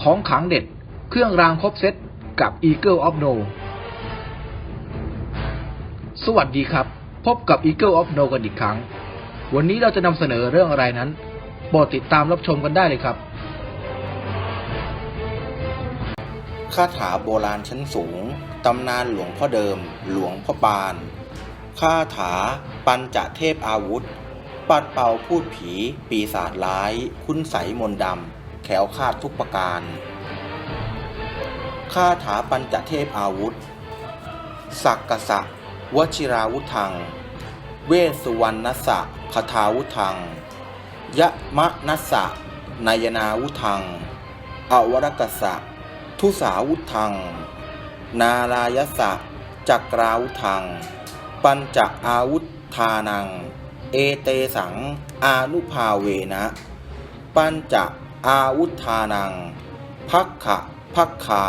ของขังเด็ด เครื่องรางครบเซตกับ Eagle of No สวัสดีครับ พบกับ Eagle of No กันอีกครั้ง วันนี้เราจะนำเสนอเรื่องอะไรนั้นโปรดติดตามรับชมกันได้เลยครับ คาถาโบราณชั้นสูง ตำนานหลวงพ่อเดิม หลวงพ่อปาน คาถาปัญจเทพอาวุธ ปัดเป่าพูดผี ปีศาจร้าย คุณใสมนดำ แขวคาดทุกประการคาถาปัญจเทพอาวุธ สักกษะวชิราวุธัง เวสุวรรณสะคทาวุธัง ยะมะนัสะนายนาวุธัง อวรกสะทุสาวุธัง นารายสะจักราวุธัง ปัญจอาวุธานัง เอเตสัง อานุภาเวนะ ปัญจ อาวุธานังพักขะพักคา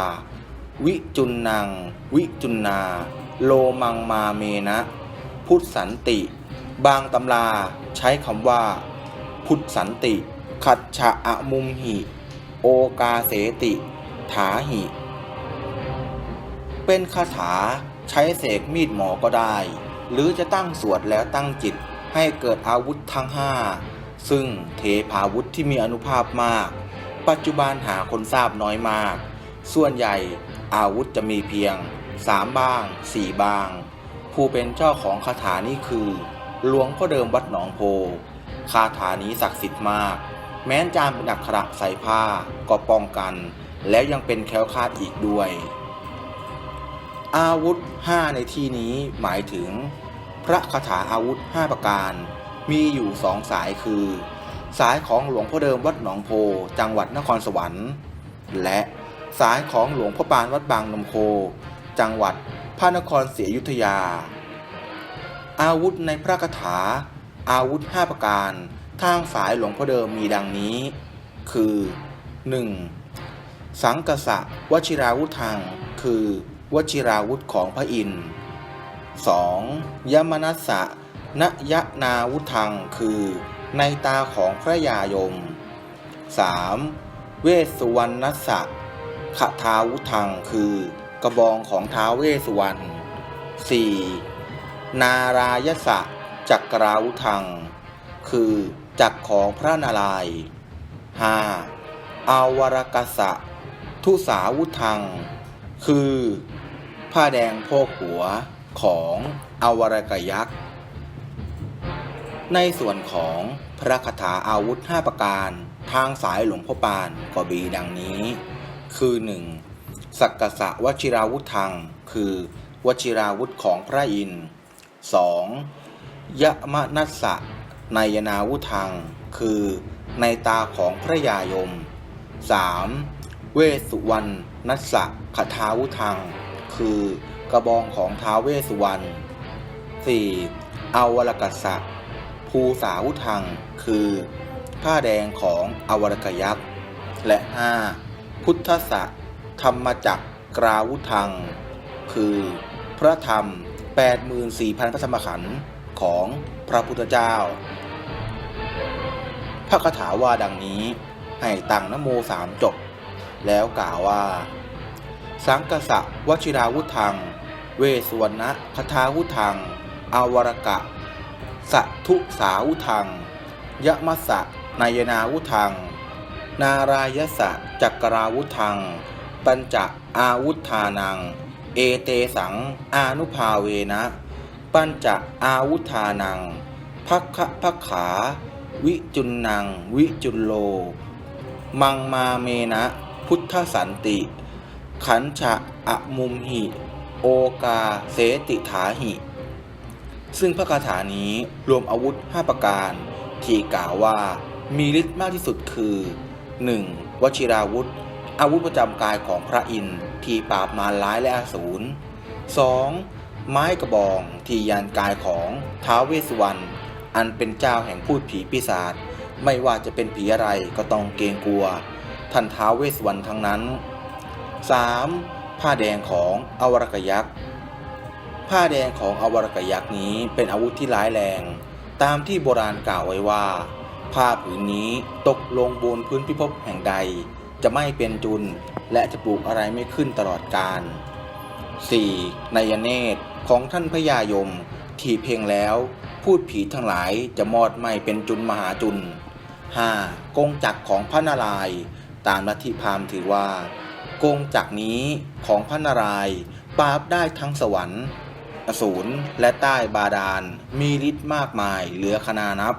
วิจุนนังวิจุนนา โลมังมาเมนะ พุทธสันติ บางตำราใช้คำว่า พุทธสันติ ขัดฉะอะมุมหิ โอกาเสติ ถาหิ เป็นคาถาใช้เสกมีดหมอก็ได้ หรือจะตั้งสวดแล้วตั้งจิตให้เกิดอาวุธทั้งห้า ซึ่งเทพาวุธที่มีอนุภาพมาก ปัจจุบันหาคนทราบน้อยมาก ส่วนใหญ่อาวุธจะมีเพียงสามบ้างสี่บ้าง ผู้เป็นเจ้าของคาถานี้คือหลวงพ่อเดิมวัดหนองโพคาถานี้ศักดิ์สิทธิ์มาก แม้นจานเป็นอักขระใส่ผ้าก็ป้องกัน แล้วยังเป็นแคล้วคลาดอีกด้วย อาวุธ 5 ในที่นี้หมายถึง พระคาถาอาวุธ 5 ประการ มีอยู่สองสายคือ สายของหลวงพ่อเดิมวัดหนองโพจังหวัดนครสวรรค์ และสายของหลวงพ่อปานวัดบางนมโค จังหวัดพระนครศรีอยุธยา อาวุธในพระคาถา อาวุธ 5 ประการทางสายหลวงพ่อเดิมมีดังนี้ คือ 1. สังกษะวชิราวุธัง คือ วชิราวุธของพระอินทร์ 2. ยมนัสสะ นยนาวุธังคือในตาของพระยายม 3. เวสสุวรรณัสสะขทาวุธังคือกระบองของท้าวเวสสุวรรณ 4. นารายสะจักราวุธัง คือจักรของพระนารายณ์ 5. อาวรกสะทุสาวุธัง คือ ผ้าแดงโพกหัวของอวรกยักษ์ ในส่วนของพระคาถาอาวุธ 5 ประการ ทางสายหลวงพ่อปานก็มีดังนี้ คือ 1. สักกษะวชิราวุธทัง คือ วชิราวุธของพระอินทร์ 2. ยะมะนัสสะนายนาวุธัง คือในตาของพระยายม 3. เวสุวรรณนัสสะคทาวุธัง คือกระบองของท้าวเวสสุวรรณ 4. อาวรกัสสะ ภูสาวุธัง คือ ผ้าแดงของอวรกยักษ์ และ 5. พุทธะธรรมจักรกราวุธัง คือ พระธรรม 84,000 พระธรรมขันธ์ของพระพุทธเจ้า พระคาถาว่าดังนี้ ให้ตั้งนโมสามจบ แล้วกล่าวว่า สังกษะวชิราวุธัง เวสวรณะคทาวุธังอาวรกะ สัทุสาวุธัง ยะมัสะนายนาวุธัง นารายสะจักราวุธัง ปัญจอาวุธานัง เอเตสัง อานุภาเวนะ ปัญจอาวุธานังพักขะพักขา วิจุนนังวิจุลโล มังมาเมนะ พุทธสันติ ขันฉะอะมุมหิ โอกาเสติถาหิ ซึ่งพระคาถานี้รวมอาวุธ 5 ประการ ที่กล่าวว่ามีฤทธิ์มากที่สุดคือ 1. วชิราวุธ อาวุธประจำกายของพระอินทร์ที่ปราบมารร้ายและอสูร 2. ไม้กระบองที่ยันกายของท้าวเวสสวรรณอันเป็นเจ้าแห่งพูดผีปีศาจไม่ว่าจะเป็นผีอะไรก็ต้องเกรงกลัว ท่านท้าวเวสสวรรณทั้งนั้น 3. ผ้าแดงของอวรกยักษ์ ผ้าแดงของอวรกยักษ์นี้เป็นอาวุธที่ร้ายแรง ตามที่โบราณกล่าวไว้ว่า ผ้าผืนนี้ตกลงบนพื้นพิภพแห่งใด จะไม่เป็นจุนและจะปลูกอะไรไม่ขึ้นตลอดกาล 4. นายเนตรของท่านพญายม ที่เพ่งแล้ว พูดผีทั้งหลายจะมอดไหม้เป็นจุนมหาจุน 5. กงจักรของพระนารายตามลัทธิพราหมณ์ถือว่า กงจักรนี้ของพระนารายปราบได้ทั้งสวรรค์ อสูรและใต้บาดาล มีฤทธิ์มากมายเหลือขนานับ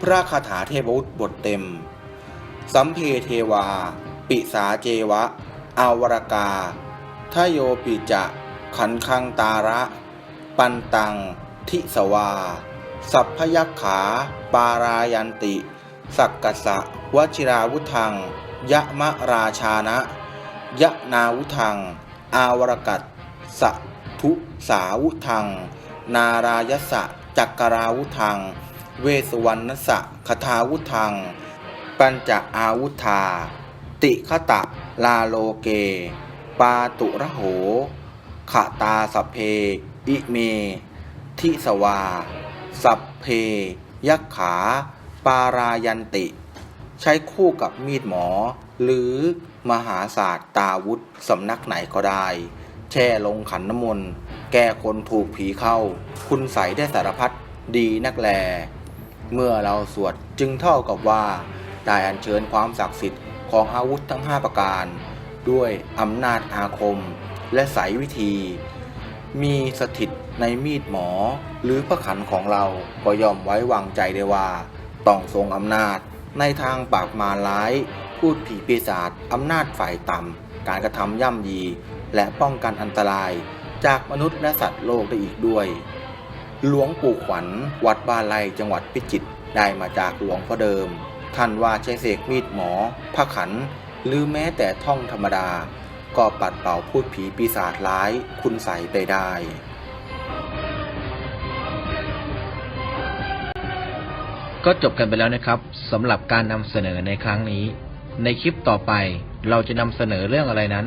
พระคาถาเทพวุฒิบทเต็ม สัมเพเทวา ปิสาเจวะ อาวรกา ทโยปิจะ ขันคังตาระ ปันตัง ทิสวา สัพพยักขา ปารายันติ สักกัสสะวชิราวุธัง ยะมะราชานะ ยะนาวุธัง อาวรกัตสะ ทุสาวุธัง นารายสะจักราวุธัง เวสวรรณสะคทาวุธัง ปัญจอาวุธา ติคตะลาโลเก ปาตุระโหขะตาสเพ อิเม ทิสวา สัพเพ ยักขา ปารายันติ ใช้คู่กับมีดหมอ หรือมหาศาสตร์ตาวุธสำนักไหนก็ได้ แช่ลงขันน้ำมนต์ แก้คนถูกผีเข้า คุณใสได้สารพัดดีนักแล เมื่อเราสวดจึงเท่ากับว่า ได้อัญเชิญความศักดิ์สิทธิ์ของอาวุธทั้ง 5 ประการ ด้วยอำนาจอาคมและสายวิธี มีสถิตในมีดหมอหรือพระขันของเราก็ยอมไว้วางใจได้ว่า ต้องทรงอำนาจในทางปาบมาร้าย พูดผีปีศาจอำนาจฝ่ายต่ำการกระทำย่ำยี และป้องกันอันตรายจากมนุษย์และสัตว์โลกได้อีกด้วย หลวงปู่ขวัญ วัดบ้านไรจังหวัดพิจิตรได้มาจากหลวงพ่อเดิม ท่านว่าใช้เสกมีดหมอผ้าขัน หรือแม้แต่ท่องธรรมดา ก็ปัดเป่าพูดผีปีศาจร้ายคุณใสไปได้ก็จบกันไปแล้วนะครับสำหรับการนำเสนอในครั้งนี้ ในคลิปต่อไปเราจะนำเสนอเรื่องอะไรนั้น